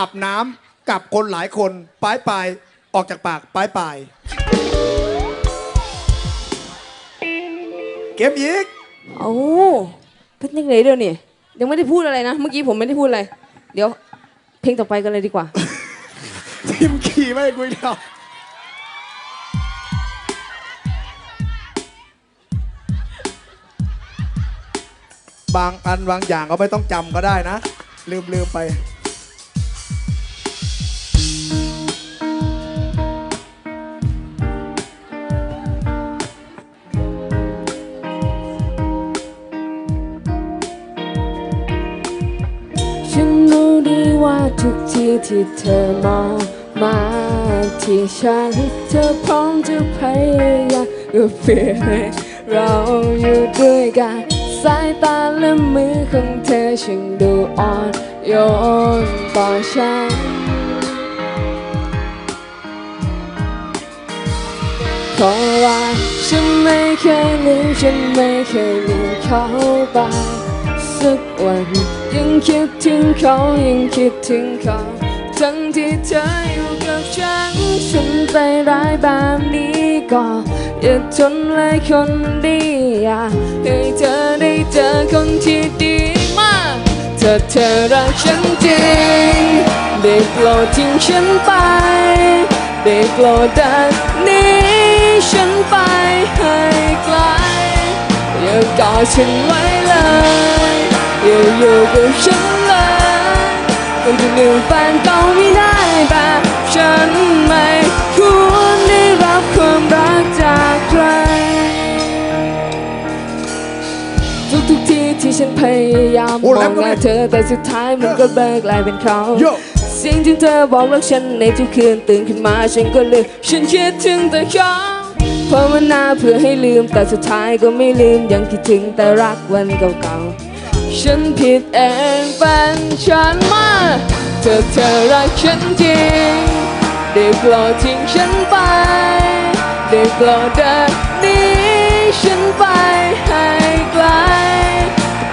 อาบน้ำกับคนหลายคนปลายปลายออกจากปากปลายปลายเกมยิกโอ้เป็นยังไงเดี๋ยวนี่ยังไม่ได้พูดอะไรนะ เมื่อกี้ผมไม่ได้พูดอะไร เดี๋ยว เพลงต่อไปกันเลยดีกว่า ทีมขี่ไม่ให้คุยแล้วบางอันบางอย่างก็ไม่ต้องจำก็ได้นะ ลืมลืมไป ที่เธอมองมาที่ฉันเธอพร้อมจะพยายามก็เพื่อให้เราอยู่ด้วยกัน สายตาและมือของเธอช่างดูอ่อนโยนต่อฉันเพราะว่าฉันไม่เคยลืมฉันไม่เคยลืมเขาไปสักวันยังคิดถึงเขายังคิดถึงเขา ทั้งที่เธออยู่กับฉัน ฉันใจร้ายแบบนี้ก็อย่าทนเลยคนดีอยากให้เธอได้เจอคนที่ดีมากถ้าเธอรักฉันจริงได้โปรดทิ้งฉันไปได้โปรดดันหนี้ฉันไปให้ไกลอย่ากอดฉันไว้เลยอย่าอยู่กับฉันเลย คนที่ลืมแฟนเก่าไม่ได้แบบฉันไม่ควรได้รับความรักจากใคร ทุกทุกๆทีที่ฉันพยายามโอ้มแล้อวงก็หน้าไม่เธอแต่สุดท้ายมันก็เบิกลายเป็นเขาโยเสียงที่เธอบอกรักฉันในทุกคืนตื่นขึ้นมาฉันก็ลืมฉันคิดถึงแต่เขาภาวนาเพื่อให้ลืมแต่สุดท้ายก็ไม่ลืมยังคิดถึงแต่รักวันเก่าๆ ฉันผิดเองเป็นฉันมาเธอเธอรักฉันจริงได้โปรดทิ้งฉันไปได้โปรดเดินหนี้ฉันไปให้ไกล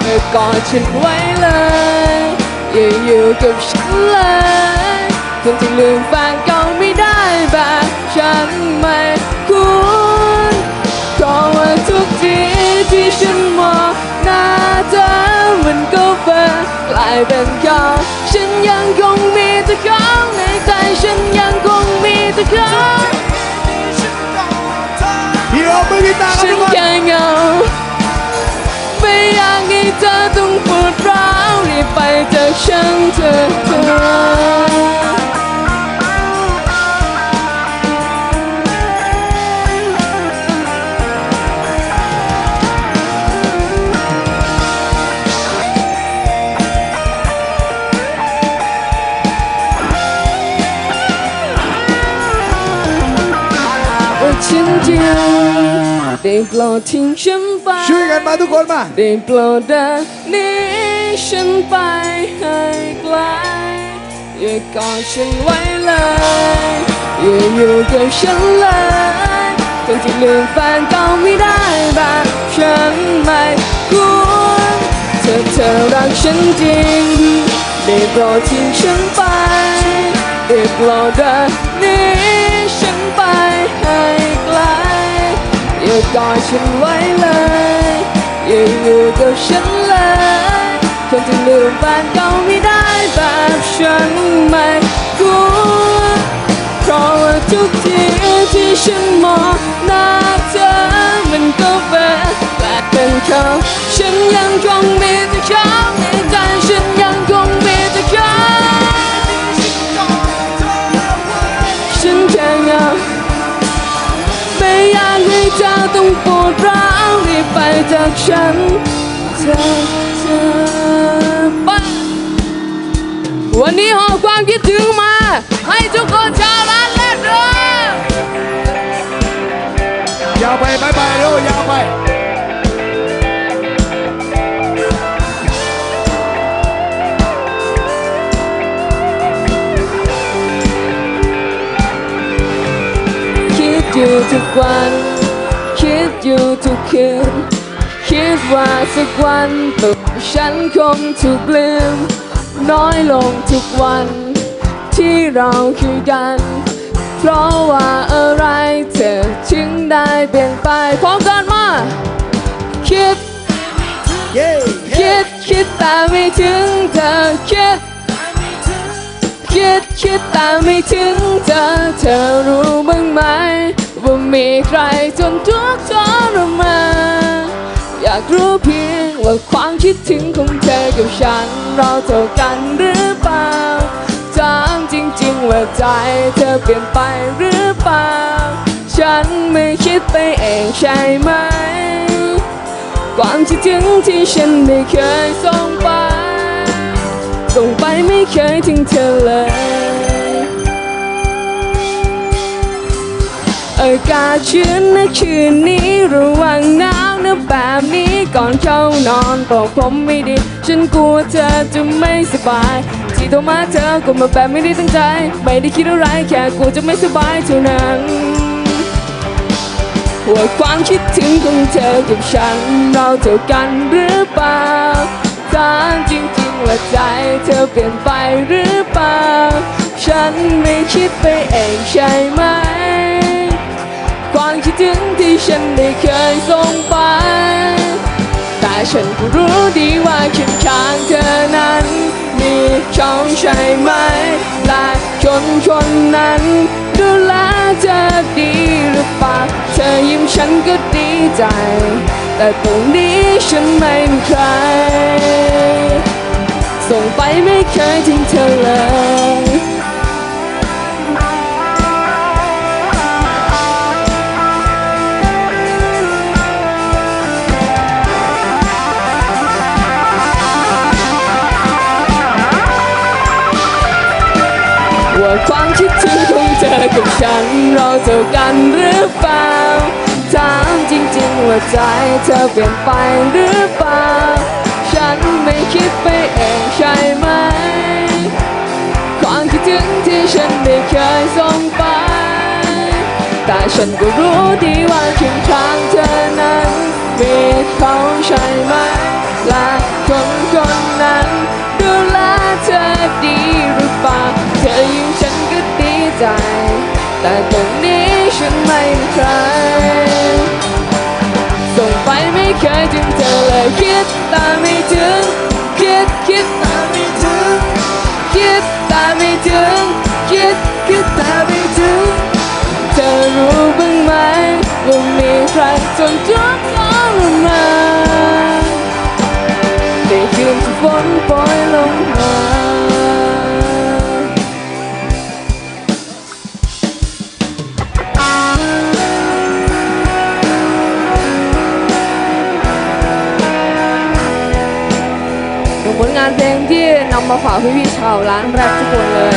เมื่อกอดฉันไว้เลยอย่าอยู่กับฉันเลยคนที่ลืมแฟนเก่าไม่ได้แบบฉันไม่ควรเพราะว่าทุกทีที่ฉันมองหน้าเธอ มันก็เป็นกลายเป็นเขาฉันยังคงมีแต่เขาในใจฉันยังคงมีแต่เขาพี่โอมือกีตาร์ครับฉันทุกคน แค่เหงาไม่อยากให้เธอต้องปวด ด้โปรดทิ้งฉันไปช่วยกันมาทุกคนมาได้โปรดเดินหนี้ฉันไปให้ไกลอย่ากอดฉันไว้เลยอย่าอยู่กับฉันเลยคนที่ลืมแฟนเก่าไม่ได้แบบฉันไม่ควรเธอเธอรักฉันจริงได้โปรดทิ้งฉันไปได้โปรดเดินหนี้ฉันไปให้ไกลอย่ากอดฉัน ไว้เลยอย่าอยู่กับฉันเลยคนที่ลืมแฟนก่าไม่ได้แบบฉันไม่ควรเพราะว่าทุกทีที่ฉันมองหน้าเธอมันก็เป็นแต่เป็นเขาฉันยังคงมีแต่เขาในใจฉันยัง จากฉันเธอเธอไปวันนี้หอบความคิดถึงมา ให้ทุกคนชาวร้านเล่นเลยยาวไปบายบายเร็วยาวไป คิดอยู่ทุกวัน คิดอยู่ทุกคืนคิด ว่าสักวันตัวฉันคงถูกลืม น้อยลงทุกวัน ที่เราคือกัน เพราะว่าอะไรเธอถึงได้เปลี่ยนไปพร้อมกันมา คิดเย้คิด คิดแต่ไม่ถึงเธอคิดคิดคิดแต่ไม่ถึงเธอ เธอรู้บ้างไหม ว่ามีใครจนทุกข์ทรมานอยากรู้เพียงว่าความคิดถึงของเธอกับฉัน เราเท่ากันหรือเปล่าถามจริงๆว่าใจเธอเปลี่ยนไปหรือเปล่า ฉันไม่คิดไปเองใช่ไหม ความคิดถึงที่ฉันไม่เคยส่งไป ส่งไปไม่เคยทิ้งเธอเลยอากาศชื้นนะคืนนี้ระวังหนาวนะแบบนี้ ก่อนเข้านอนบอกผมไม่ดี ฉันกลัวเธอจะไม่สบาย ที่โทรมาเธอก็มาแบบไม่ได้ตั้งใจ ไม่ได้คิดอะไรแค่กลัวจะไม่สบายเท่านั้นว่าความคิดถึงของเธอกับฉัน เราเท่ากันหรือเปล่าถามจริงๆว่าใจเธอเปลี่ยนไปหรือเปล่า ฉันไม่คิดไปเองใช่ไหม ความคิดถึงที่ฉันได้เคยส่งไป ฉันก็รู้ดีว่าเคียงข้างเธอนั้น มีเขาใช่ไหม และคนคนนั้นดูแลเธอดีหรือเปล่าเธอยิ้มฉันก็ดีใจ แต่ตรงนี้ฉันไม่มีใคร ส่งไปไม่เคยทิ้งเธอเลย ว่าความคิดถึงของเธอกับฉัน เราเท่ากันหรือเปล่าถามจริงๆว่าใจเธอเปลี่ยนไปหรือเปล่า ฉันไม่คิดไปเองใช่ไหม ความคิดถึงที่ฉันได้เคยส่งไป แต่ฉันก็รู้ดีว่าเคียงข้างเธอนั้น มีเขาใช่ไหม ใจ แต่ตรงนี้ฉันไม่มีใคร ส่งไปไม่เคยถึงเธอเลยคิดแต่ไม่ถึง คิดคิดแต่ไม่ถึง คิดแต่ไม่ถึง คิดคิดแต่ไม่ถึง เธอรู้บ้างไหมว่ามีใครจนทุกข์ทรมานในคืนฝนโปรยลงมาำมาฝากพี่ๆชาวร้านแรกทุกคนเลย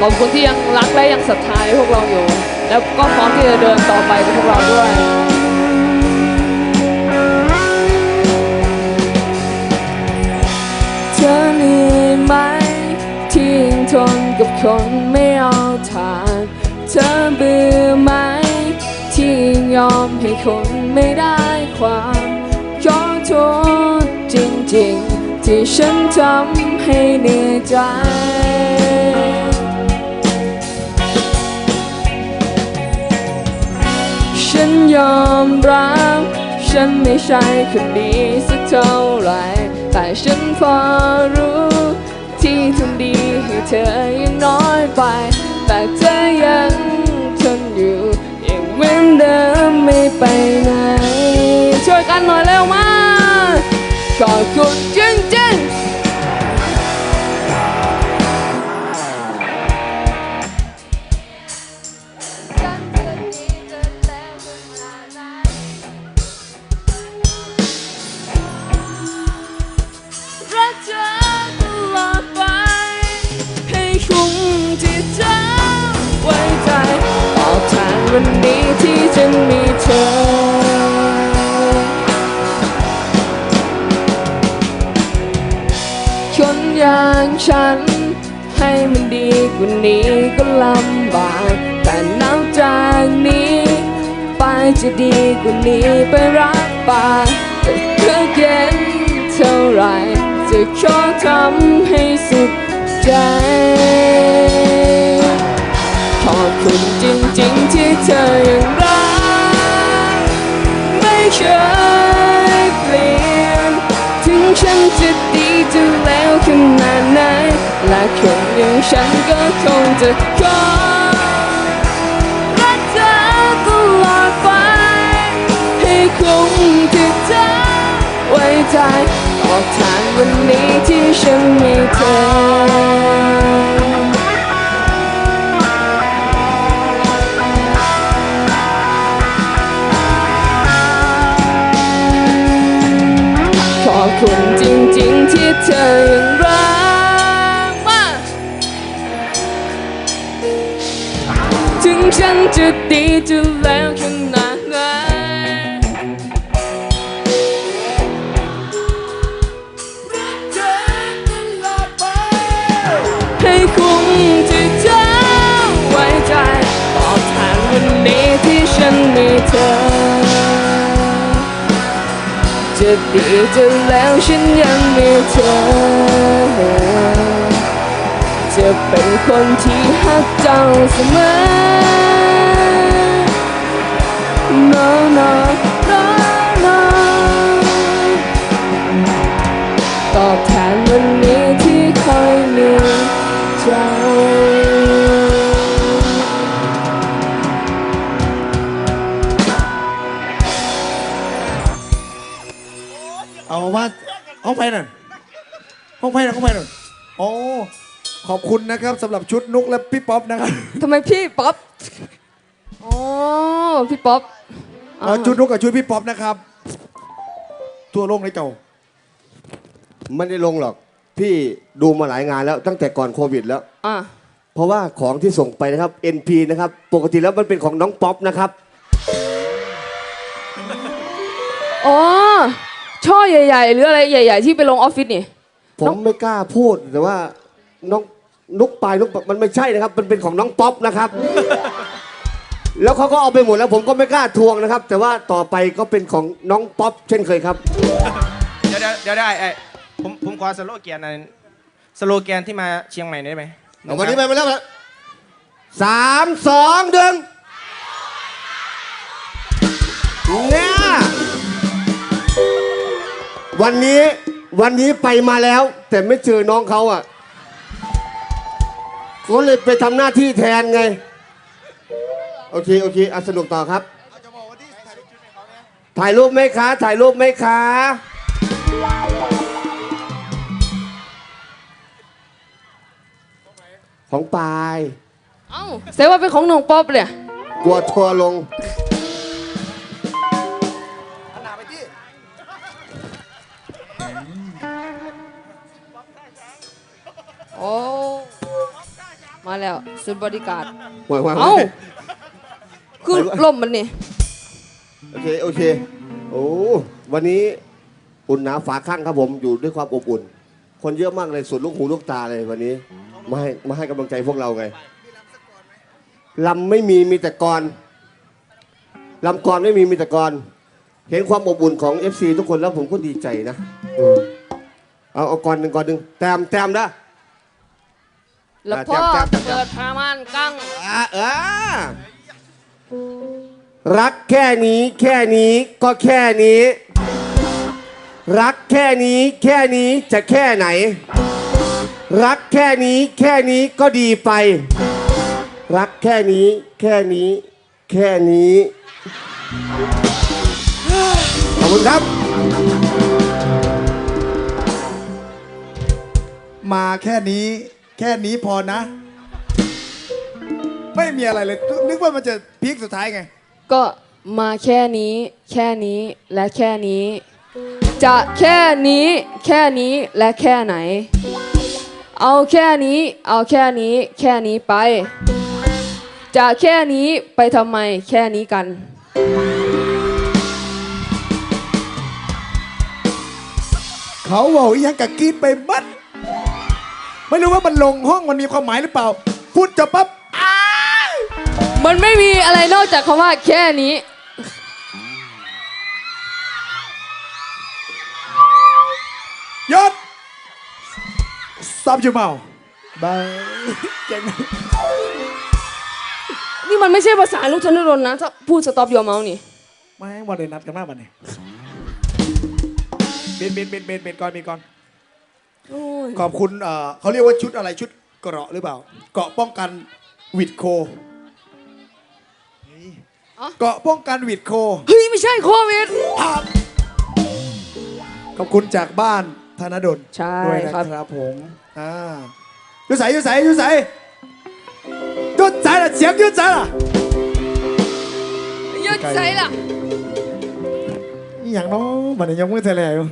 ขอบคุณที่ยังรักและยังศรัทธาในพวกเราอยู่ แล้วก็พร้อมที่จะเดินต่อไปกับพวกเราด้วยเธอเหนื่อยไหมที่ยังทนกับคนไม่เอาทางเธอเบื่อไหมที่ยังยอมให้คนไม่ได้ความขอโทษจริงๆ ที่ฉันทำให้เหนื่อยใจ ฉันยอมรับ ฉันไม่ใช่คนดีสักเท่าไหรแต่ฉันพอรู้ ที่ทำดีให้เธอยังน้อยไป แต่เธอยังทนอยู่ยังเหมือนเดิมไม่ไปไหน ช่วยกันหน่อยเร็วมา ขอบคุ ดีกว่านี้ไปรักป่าแต่เธอเย็นเท่าไรจะขอทำให้สุดใจ ขอบคุณจริงๆที่เธอยังรัก ไม่เคยเปลี่ยน ถึงฉันจะดีจะแล้วขนาดไหนและคนอย่างฉันก็คงจะขอ ใจตอบแทนวันนี้ที่ฉันมีเธอขอบคุณจริงๆที่เธอยังรักมาก ถึงฉันจะดีจะแล้วขนาดไหน มีเธอ จะดีจะแล้วฉันยังมีเธอ จะเป็นคนที่ฮักเจ้าเสมอ no no no no ตอบแทนวันนี้ที่คอยมีใจเอา ห้องไฟนั่นห้องไฟนั่นห้องไฟนั่นโอ้ขอบคุณนะครับสำหรับชุดนุกและพี่ป๊อปนะครับทำไมพี่ป๊อปอ๋อพี่ป๊อปเอาชุดนุกกับชุดพี่ป๊อปนะครับ ทั่วโลกในเจ้าไม่ได้ลงหรอก พี่ดูมาหลายงานแล้วตั้งแต่ก่อนโควิดแล้วอะเพราะว่าของที่ส่งไปนะครับ NP นะครับ ปกติแล้วมันเป็นของน้องป๊อปนะครับอ๋อช่อ ใหญ่ ๆ หรืออะไรใหญ่ ๆ ที่ไปลงออฟฟิศนี่ผมไม่กล้าพูดแต่ว่าน้องนุกปลายนุกปลายมันไม่ใช่นะครับ มันเป็นของน้องป๊อปนะครับ แล้วเขาก็เอาไปหมดแล้ว ผมก็ไม่กล้าทวงนะครับ แต่ว่าต่อไปก็เป็นของน้องป๊อปเช่นเคยครับ เดี๋ยวเดี๋ยวเดี๋ยวได้ไอ้ผมผมขอสโลแกนอันสโลแกนที่มาเชียงใหม่ได้ไหมเอาวันนี้ไปมาแล้วสามสองหนึ่งเนี่ วันนี้วันนี้ไปมาแล้ว แต่ไม่เจอน้องเขาอะเขาเลยไปทำหน้าที่แทนไง โอเค โอเคอะสนุกต่อครับ ถ่ายรูปไหมคะ ถ่ายรูปไหมคะ ของปาย เอ้าเสียว่าเป็นของน้องป๊อปเลย กลัวทัวร์ลง โอ้ มาแล้วสุดบริการดหวยหวยเอ้าคือล่มมันนี่โอเคโอเคโอ้วันนี้อุ่นหนาฝาข้างครับผมอยู่ด้วยความอบอุ่น คนเยอะมากเลยสุดลูกหูลูกตาเลยวันนี้มาให้มาให้กำลังใจพวกเราไงลำไม่มีมีแต่กรลำกรไม่มีมีแต่กรเห็นความอบอุ่นของ FC ทุกคนแล้วผมก็ดีใจนะ เออเอาเอากรหนึ่งกรหนึ่งแต้มแต้มนะ แล้วพ่อจับจับจับเปิดพามานกั้งอะเออรักแค่นี้แค่นี้ก็แค่นี้ รักแค่นี้แค่นี้จะแค่ไหน รักแค่นี้แค่นี้ก็ดีไป รักแค่นี้แค่นี้ แค่นี้ขอบคุณครับ มาแค่นี้แค่นี้พอนะ ไม่มีอะไรเลย นึกว่ามันจะพีคสุดท้ายไง ก็มาแค่นี้ แค่นี้และแค่นี้ จะแค่นี้ แค่นี้และแค่ไหน เอาแค่นี้ เอาแค่นี้ แค่นี้ไป จะแค่นี้ไปทำไมแค่นี้กันเขาบอกอีหยังกะกรีดไปบัด ไม่รู้ว่ามันลงห้องมันมีความหมายหรือเปล่า พูดจบปั๊บมันไม่มีอะไรนอกจากคำว่าแค่นี้ยศ stop your mouth บายเก่งมากนี่มันไม่ใช่ภาษาลูกธนดลนะถ้าพูดสต็อปยอมเมานี่ ไม่บอลเลยนัดกันมากบัดนี้เบนเบนเบนเบนเบนก่อนเบนก่อนโอ้ย ขอบคุณเอ่อเขาเรียกว่าชุดอะไรชุดเกราะหรือเปล่า เกราะป้องกันหวิดโคเกราะป้องกันหวิดโคเฮ้ย ไม่ใช่โควิดครับขอบคุณจากบ้านธนดลใช่ด้วยนะครับ ครับผมอ่ายุใสยุใสยุใสยุใสละเสียงยุใสละยืดใจล่ะนี่อย่างน้องบัดนี้ยังไม่แถลงอยู่